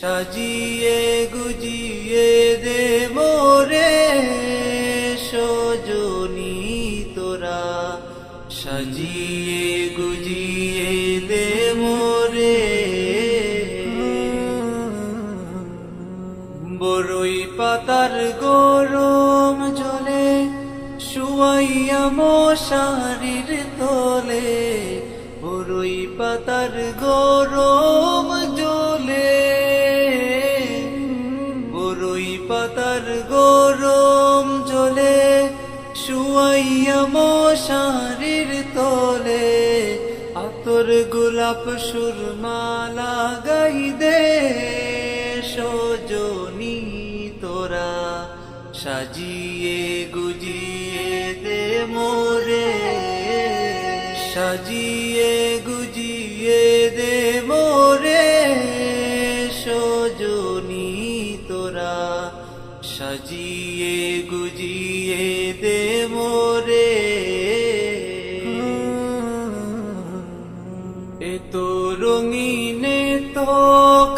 সাজিয়ে গুজিয়ে দে মোরে, সজনি তোরা। সাজিয়ে গুজিয়ে দে মোরে। বড়ই পাতার গরম জলে, শুয়াইয়া মশারির তলে। বড়ই পাতার গরম গরম জলে শুয়াইয়া মশারির তলে, আতর গোলাপ সুরমা লাগাই দে সজনী তোরা, সাজিয়ে গুজিয়ে দে মোরে, সাজিয়ে সাজিয়ে গুজিয়ে দে মোরে এ তো রঙিনে তো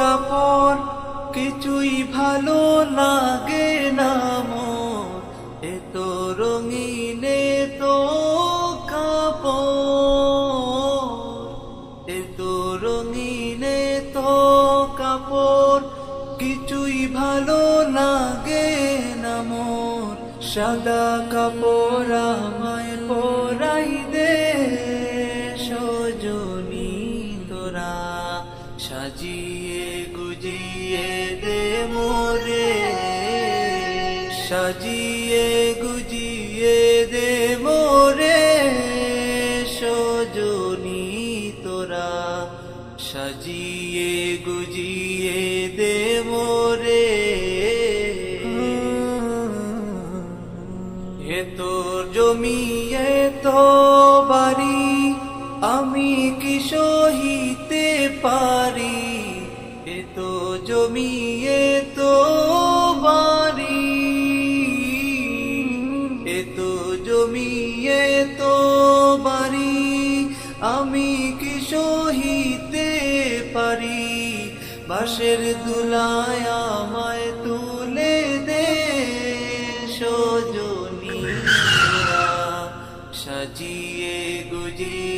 কাপড়, কিছুই ভালো লাগে না মোর। এ তো রঙিনে তো কাপড়, এ তো রঙিনে তো কাপড় কিছুই ভালো লাগে না মোর সাদা কাপড় আমায় পরাই দে, সজনী তোরা। সাজিয়ে গুজিয়ে দে মোরে, সাজিয়ে গুজিয়ে দে মোরে, সজনী তোরা। সাজিয়ে গুজিয়ে তো জমি এ তো বাড়ি, এ তো জমি এ তো বাড়ি, আমি কি সহিতে পারি? বাসের দুলায় আমায় তুলে দে সজনী তোরা সাজিয়ে গুজিয়ে